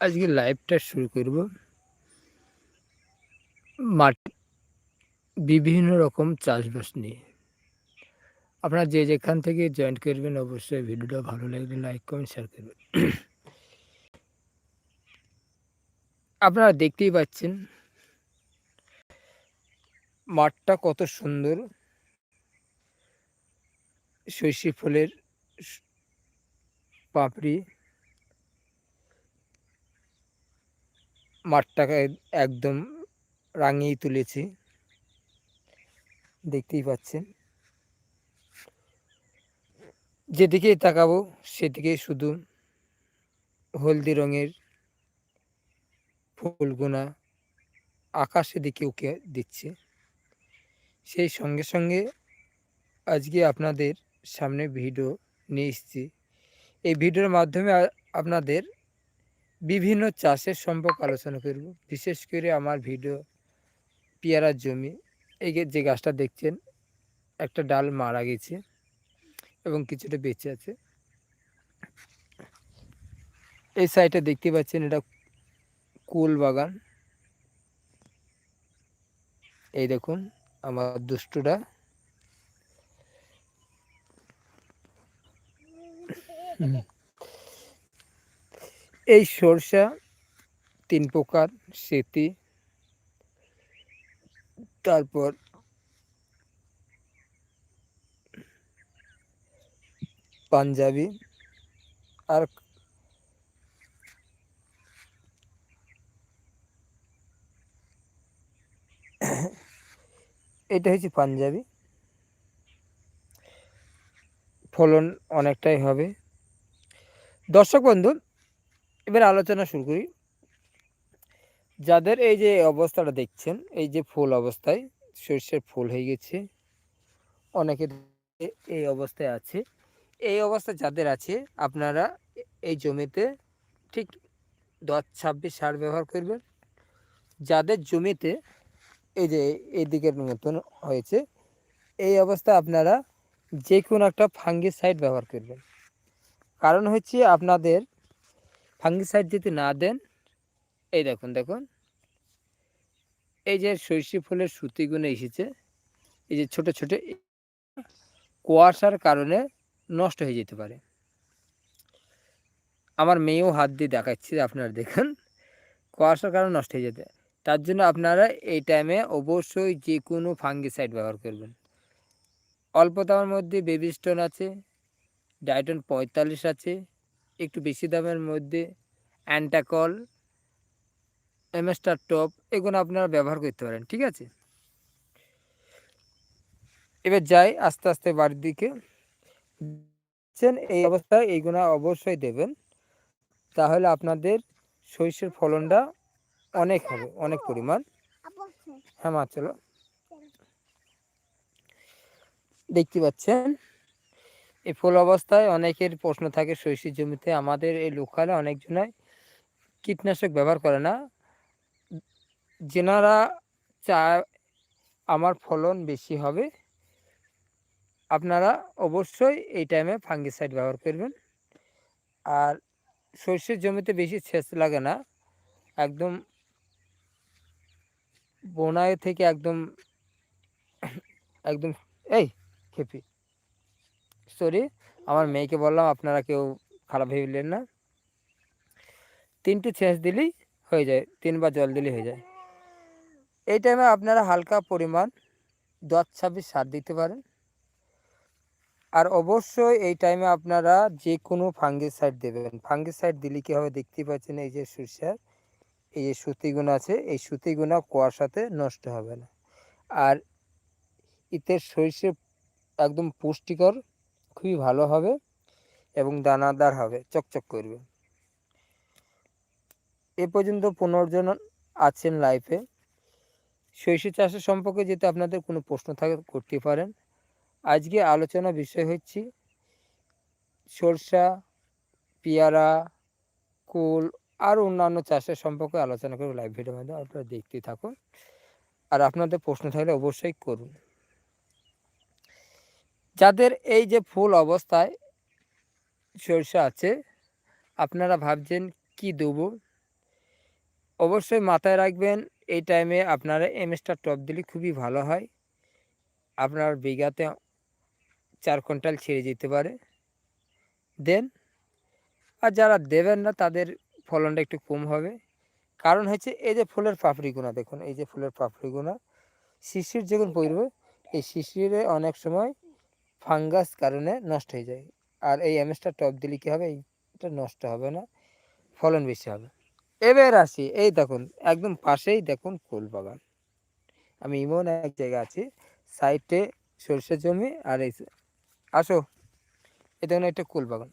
আজকে লাইভটা শুরু করব। মাটি বিভিন্ন রকম চাষবাস নিয়ে। আপনারা যে যেখান থেকে জয়েন করবেন, অবশ্যই ভিডিওটা ভালো লাগলে লাইক কমেন্ট শেয়ার করবেন। আপনারা দেখতেই পাচ্ছেন, মাঠটা কত সুন্দর। শৈশী ফুলের পাপড়ি মাঠটাকে একদম রাঙিয়ে তুলেছি। দেখতেই পাচ্ছেন। যেদিকেই তাকাবো সেদিকে শুধু হলদি রঙের ফুলগুনা আকাশের দিকে উকে দিচ্ছে। সেই সঙ্গে সঙ্গে আজকে আপনাদের সামনে ভিডিও নিয়ে এসেছি। এই ভিডিওর মাধ্যমে আপনাদের বিভিন্ন চাষের সম্পর্কে আলোচনা করব। বিশেষ করে আমার ভিডিও, পেয়ারার জমি, এই যে গাছটা দেখছেন, একটা ডাল মারা গেছে এবং কিছুটা বেঁচে আছে। এই সাইডে দেখতে পাচ্ছেন, এটা কুল বাগান। এই দেখুন, আমার দুষ্টুটা। এই সরষা, তিন প্রকার, সেতি, তারপর পাঞ্জাবি, আর এটা হচ্ছে পাঞ্জাবি। ফলন অনেকটাই হবে। দর্শক বন্ধু এবার আলোচনা শুরু করি। যাদের এই যে অবস্থাটা দেখছেন, এই যে ফুল অবস্থায়, সর্ষের ফুল হয়ে গেছে অনেকের এই অবস্থায় আছে। এই অবস্থা যাদের আছে, আপনারা এই জমিতে ঠিক দশ ছাব্বিশ সার ব্যবহার করবেন। যাদের জমিতে এই যে এই দিকের মতন হয়েছে, এই অবস্থায় আপনারা যে কোনো একটা ফাঙ্গি সাইড ব্যবহার করবেন। কারণ হচ্ছে আপনাদের ফাঙ্গিসাইড যদি না দেন, এই দেখুন দেখুন। এই যে সর্ষে ফুলের সুতিগুলো এসেছে, এই যে ছোট ছোট কুয়াশার কারণে নষ্ট হয়ে যেতে পারে। আমার মেয়েও হাত দিয়ে দেখাচ্ছি, আপনারা দেখুন। কুয়াশার কারণে নষ্ট হয়ে যেতে, তার জন্য আপনারা এই টাইমে অবশ্যই যে কোনো ফাঙ্গিসাইড ব্যবহার করবেন। অল্প দামের মধ্যে বেবি স্টোন আছে ডাইটন পঁয়তাল্লিশ আছে একটু বেশি দামের মধ্যে অ্যান্টাকল এমএস্টার টপ এগুলো আপনারা ব্যবহার করতে পারেন, ঠিক আছে? এবার যাই আস্তে আস্তে বাড়ির দিকে। এই অবস্থায় এইগুলো অবশ্যই দেবেন। তাহলে আপনাদের সরিষের ফলনটা অনেক হবে, অনেক পরিমাণ। হ্যাঁ মা, চলো। দেখতে পাচ্ছেন? এই ফুল অবস্থায় অনেকের প্রশ্ন থাকে শৈশী জমিতে আমাদের এই লোকালে অনেকজনাই কীটনাশক ব্যবহার করে না। যেনারা চা আমার ফলন বেশি হবে, আপনারা অবশ্যই এই টাইমে ফাঙ্গিসাইড ব্যবহার করবেন। আর সর্ষের জমিতে বেশি সেচ লাগে না, একদম বোনায় থেকে একদম একদম, এই খেপি। সরি আমার মেয়েকে বললাম, আপনারা কেউ খারাপ ভেবেলেন না। তিনটে সেচ দিলেই হয়ে যায়, তিনবার জল দিলেই হয়ে যায়। এই টাইমে আপনারা হালকা পরিমাণ দশ ছাব্বিশ সার দিতে পারেন। আর অবশ্যই এই টাইমে আপনারা যে কোনো ফাঙ্গিসাইড দেবেন। ফাঙ্গিসাইড দিলে কী হবে? দেখতেই পাচ্ছেন এই যে সরষার এই যে সুতিগুণ আছে, এই সুতিগুণা কুয়াশাতে নষ্ট হবে না। আর এতে সরষে একদম পুষ্টিকর খুবই ভালো হবে এবং দানাদার হবে, চকচক করবে। এ পর্যন্ত পনেরো জন আছেন লাইফে সরিষা চাষের সম্পর্কে যদি আপনাদের কোনো প্রশ্ন থাকে, করতে পারেন। আজকে আলোচনা বিষয় হচ্ছে সরষা, পেয়ারা, কুল আর অন্যান্য চাষের সম্পর্কে আলোচনা করব লাইভ ভিডিওর মাধ্যমে আপনারা দেখতেই থাকুন। আর আপনাদের প্রশ্ন থাকলে অবশ্যই করুন। যাদের এই যে ফুল অবস্থায় সরষা আছে, আপনারা ভাবছেন কি দেবো? অবশ্যই মাথায় রাখবেন, এই টাইমে আপনারা এমএসটা টপ দিলে খুবই ভালো হয়। আপনার বিঘাতে চার কুইন্টাল ছেড়ে যেতে পারে। দেন, আর যারা দেবেন না, তাদের ফলনটা একটু কম হবে। কারণ হচ্ছে এই যে ফুলের পাপড়িগুনা দেখুন, এই যে ফুলের পাপড়িগুনা শিশির যখন পড়বে, এই শিশিরে অনেক সময় ফাঙ্গাস কারণে নষ্ট হয়ে যায়। আর এই এমএসটা টপ দিলে কী হবে? এইটা নষ্ট হবে না, ফলন বেশি হবে। এবার আসি, এই দেখুন, একদম পাশেই দেখুন ফুল বাগান। আমি এমন এক জায়গা আছি সাইডে সরষে জমি আর এই আসো এ দেখুন একটা কুল বাগান।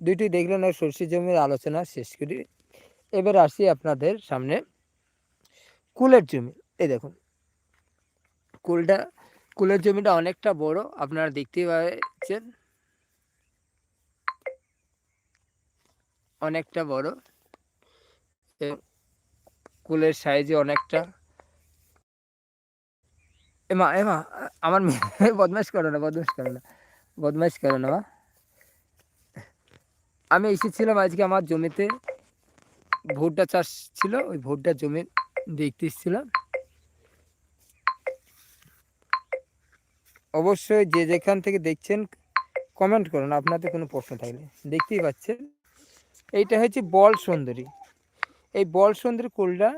দুইটি দেখলেন আর সরষে জমির আলোচনা শেষ করি। এবার আসি আপনাদের সামনে, কুলের জমি, এই দেখুন। কুলটা কুলের জমিটা অনেকটা বড়, আপনারা দেখতেই পাচ্ছেন। অনেকটা বড়। কুলের সাইজে অনেকটা। এমা এমা, আমার মেয়ে বদমাইশ করো না, বদমাইশ করো না। বদমাইশ করো না আমি এসেছিলাম আজকে আমার জমিতে। ভুট্টা চাষ ছিল, ওই ভুট্টা জমি দেখতে এসেছিলাম। অবশ্যই যে যেখান থেকে দেখছেন কমেন্ট করুন। আপনাদের কোনো প্রশ্ন থাকলে। দেখতেই পাচ্ছেন। এইটা হচ্ছে বল সুন্দরী। এই বল সুন্দরী কুলটা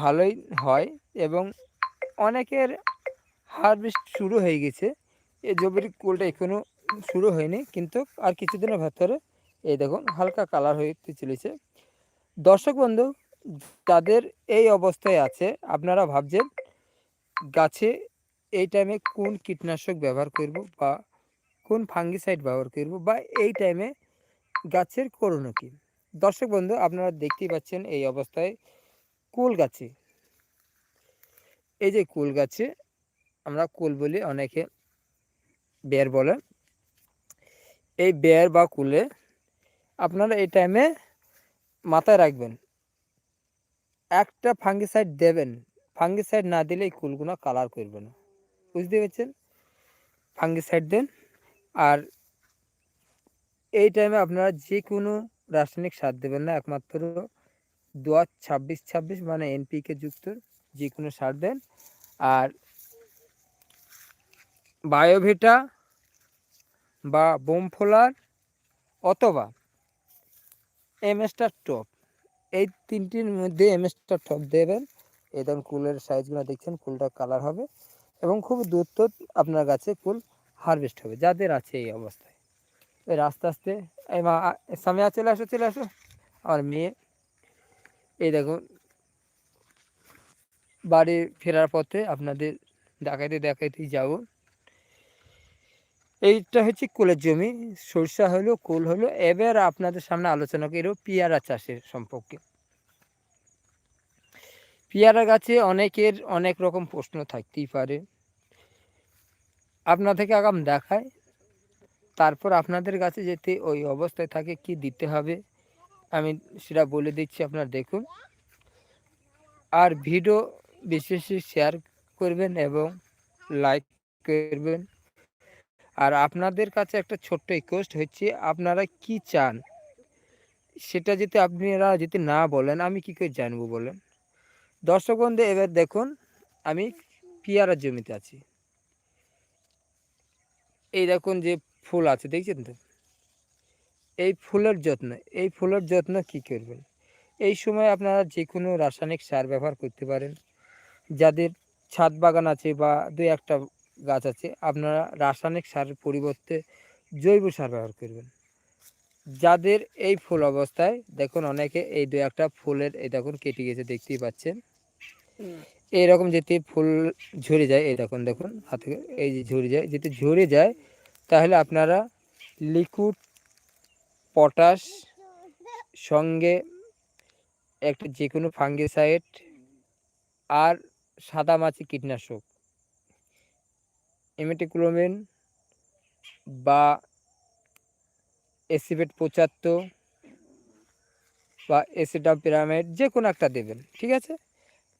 ভালোই হয় এবং অনেকের হারভেস্ট শুরু হয়ে গেছে। এই জমির কুলটা এখনও শুরু হয়নি, কিন্তু আর কিছুদিনের ভেতরে এই দেখুন, হালকা কালার হইতে চলেছে। দর্শক বন্ধু, যাদের এই অবস্থায় আছে, আপনারা ভাবছেন গাছে এই টাইমে কোন কীটনাশক ব্যবহার করব বা কোন ফাঙ্গিসাইড ব্যবহার করব বা এই টাইমে গাছের করণীয় কী? দর্শক বন্ধু, আপনারা দেখতেই পাচ্ছেন এই অবস্থায় কুল গাছে। এই যে কুল গাছে, আমরা কুল বলি অনেকে বের বলে। এই বের বা কুলে আপনারা এই টাইমে মাথায় রাখবেন। একটা ফাঙ্গিসাইড দেবেন। ফাঙ্গিসাইড না দিলে এই কুলগুলো কালার করবে না। বুঝতে পেরেছেন ফাঙ্গিসাইড দেন। আর এই টাইমে আপনারা যে কোনো রাসায়নিক সার দেবেন না, একমাত্র দোয়া ছাব্বিশ ছাব্বিশ মানে এনপিকে যুক্ত যে কোনো সার দেন। আর বায়োভিটা বা বোমফোলার অথবা এমএসটার টপ, এই তিনটির মধ্যে এমএসটার টপ দেবেন। এই ধরুন কুলের সাইজগুলো দেখছেন, কুলটা কালার হবে। এবং খুব দ্রুত আপনার গাছে ফুল হারভেস্ট হবে, যাদের আছে এই অবস্থায়। এর আস্তে আস্তে সামনে চলে আসো চলে আসো। আমার মেয়ে, এই দেখুন। বাড়ি ফেরার পথে আপনাদের দেখাইতে দেখাইতেই যাব। এইটা হচ্ছে কুলের জমি। সরষা হলো, কুল হলো, এবার আপনাদের সামনে আলোচনা করব পেয়ারা চাষের সম্পর্কে। পেয়ারা গাছে অনেকের অনেক রকম প্রশ্ন থাকতেই পারে। আপনা থেকে আগাম দেখায়, তারপর আপনাদের কাছে যেতে ওই অবস্থায় থাকে কি দিতে হবে, আমি সেটা বলে দিচ্ছি আপনারা দেখুন। আর ভিডিও বেশি বেশি শেয়ার করবেন এবং লাইক করবেন। আর আপনাদের কাছে একটা ছোট্ট রিকোয়েস্ট হচ্ছে, আপনারা কি চান? সেটা যদি আপনারা যদি না বলেন, আমি কি করে জানব বলেন? দর্শক বন্ধু এবার দেখুন, আমি পিয়ারার জমিতে আছি। এই দেখুন যে ফুল আছে, দেখছেন তো? এই ফুলের যত্ন, এই ফুলের যত্ন কি করবেন? এই সময় আপনারা যে কোনো রাসায়নিক সার ব্যবহার করতে পারেন। যাদের ছাদ বাগান আছে বা দু একটা গাছ আছে, আপনারা রাসায়নিক সারের পরিবর্তে জৈব সার ব্যবহার করবেন। যাদের এই ফুল অবস্থায়, দেখুন অনেকে এই দু একটা ফুলের, এই দেখুন কেটে গেছে, দেখতেই পাচ্ছেন। এইরকম যদি ফুল ঝরে যায়, এই দেখুন হাতে এই যে ঝরে যায় যদি ঝরে যায়, তাহলে আপনারা লিকুইড পটাশ সঙ্গে একটা যে কোনো ফাঙ্গিসাইড আর সাদা মাছি কীটনাশক এমেটিক্লোমিন বা এসিভেট পঁচাত্তর বা এসিডা পিরামিড যে কোনো একটা দেবেন, ঠিক আছে?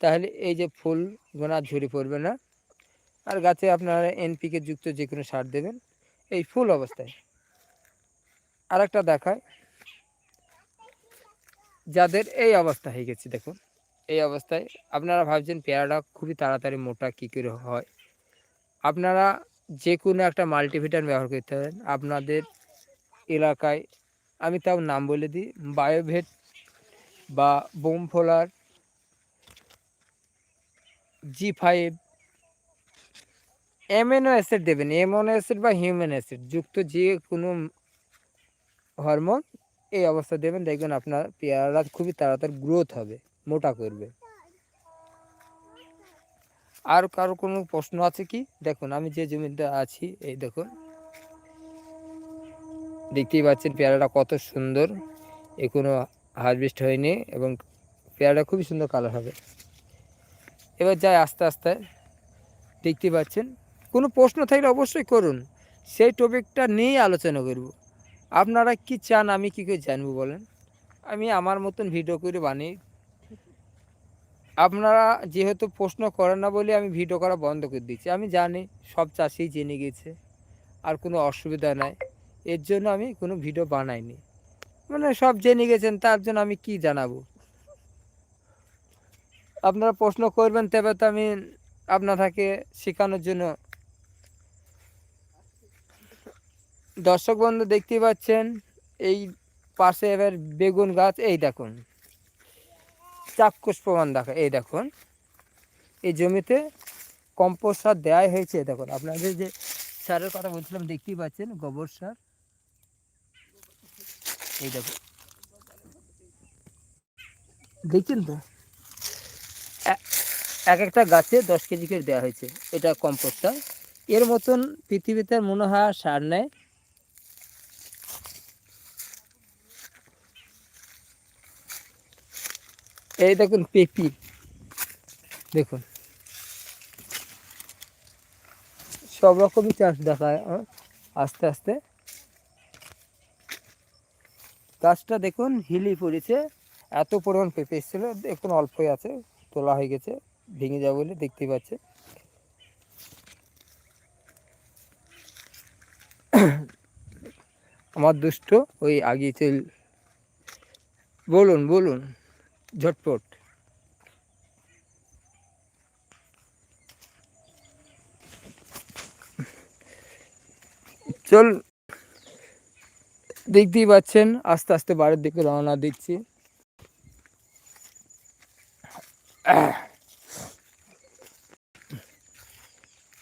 তাহলে এই যে ফুল গোনা ঝরে পড়বে না। আর গাছে আপনারা এনপিকে যুক্ত যে কোনো সার দেবেন, এই ফুল অবস্থায়। আর একটা দেখায়, যাদের এই অবস্থা হয়ে গেছে, দেখুন। এই অবস্থায় আপনারা ভাবছেন পেয়ারাটা খুবই তাড়াতাড়ি মোটা কী করে হয়। আপনারা যে কোনো একটা মাল্টিভিটামিন ব্যবহার করতে পারেন। আপনাদের এলাকায়, আমি তাও নাম বলে দিই, বায়োভেট বা বোমফোলার জি ফাইভ এমএনও অ্যাসিড দেবেন এমএনও অ্যাসিড বা হিউম্যান অ্যাসিড যুক্ত যে কোনো হরমোন এই অবস্থা দেবেন, দেখবেন আপনার পেয়ারা খুবই তাড়াতাড়ি গ্রোথ হবে, মোটা করবে। আর কারও কোনো প্রশ্ন আছে কি? দেখুন, আমি যে জমিতে আছি, এই দেখুন। দেখতেই পাচ্ছেন পেয়ারাটা কত সুন্দর এ কোনো হারভেস্ট হয়নি এবং পেয়ারাটা খুবই সুন্দর কালার হবে। এবার যাই আস্তে আস্তে, দেখতে পাচ্ছেন। কোনো প্রশ্ন থাকলে অবশ্যই করুন। সেই টপিকটা নিয়েই আলোচনা করব। আপনারা কি চান আমি কী করে জানব বলেন? আমি আমার মতন ভিডিও করে বানিয়ে, আপনারা যেহেতু প্রশ্ন করেন না বলে আমি ভিডিও করা বন্ধ করে দিচ্ছি। আমি জানি সব চাষি জেনে গেছে, আর কোনো অসুবিধা নাই। এর জন্য আমি কোনো ভিডিও বানাইনি। মানে সব জেনে গেছেন, তার জন্য আমি কি জানাব? আপনারা প্রশ্ন করবেন, তবে তো আমি আপনাকে শেখানোর জন্য। দর্শক বন্ধু, দেখতেই পাচ্ছেন, এই পাশে এবার বেগুন গাছ, এই দেখুন। চাক্ষুষ প্রমাণ দেখা, এই দেখুন। এই জমিতে কম্পোস্ট সার দেওয়াই হয়েছে দেখুন। আপনাদের যে সারের কথা বলছিলাম, দেখতেই পাচ্ছেন, গোবর সার। এই দেখুন। দেখছেন তো? এক একটা গাছে দশ কেজি করে দেওয়া হয়েছে। এটা কম্পোস্টটা। এর মতন পৃথিবীতে মনে হয় সার নেয় এই দেখুন পেপি। দেখুন। সব রকমই চাষ দেখায় আস্তে আস্তে। গাছটা দেখুন হিলি পড়েছে এত পরিমাণ পেঁপে এসেছিল, দেখুন অল্পই আছে। তোলা হয়ে গেছে, ভেঙে যাবে বলে দেখতে পাচ্ছে। আমার দুষ্ট, ওই আগে চল বলুন বলুন, ঝটপট। চল, দেখতেই পাচ্ছেন, আস্তে আস্তে বাড়ির দিকে রওনা দিচ্ছি।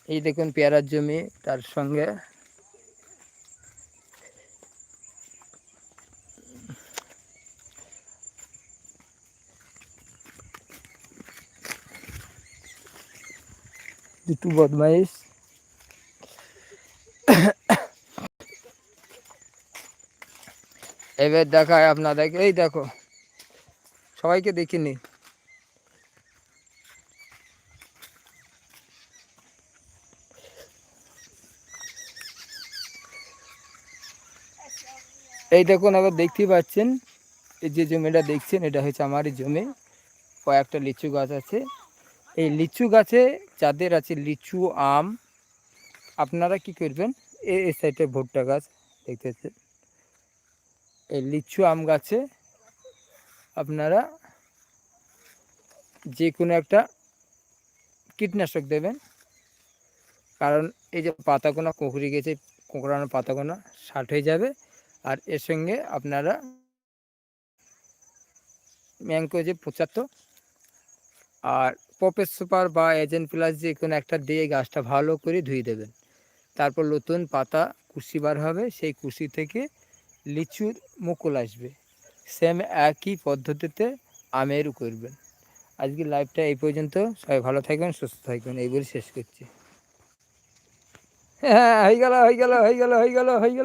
এই দেখুন পেয়ারার জমি তার সঙ্গে। দুটো বদমাইশ। এবার দেখায় আপনাদেরকে। এই দেখো, সবাইকে দেখিনি। এই দেখুন আবার দেখতেই পাচ্ছেন, এই যে জমিটা দেখছেন, এটা হচ্ছে আমারই জমি। কয়েকটা লিচু গাছ আছে। এই লিচু গাছে যাদের আছে লিচু, আম, আপনারা কি করবেন? এই সাইডে ভুট্টা গাছ দেখতেছে এই লিচু, আম গাছে আপনারা যে কোনো একটা কীটনাশক দেবেন। কারণ এই যে পাতাগোনা কুঁকড়ে গেছে, কুঁকড়ানো পাতাগোনা ষাট হয়ে যাবে। আর এর সঙ্গে আপনারা ম্যাংকো যে পঁচাত্তর আর পপের সুপার বা এজেন্ট প্লাস যে কোনো একটা দিয়ে গাছটা ভালো করে ধুয়ে দেবেন। তারপর নতুন পাতা কুশি বার হবে, সেই কুশি থেকে লিচুর মুকুল আসবে। সেম একই পদ্ধতিতে আমেরও করবেন। আজকে লাইভটা এই পর্যন্ত। সবাই ভালো থাকবেন, সুস্থ থাকবেন। এই বলে শেষ করছি। হ্যাঁ হয়ে গেল হয়ে গেল হয়ে গেল হয়ে গেল হয়ে গেল।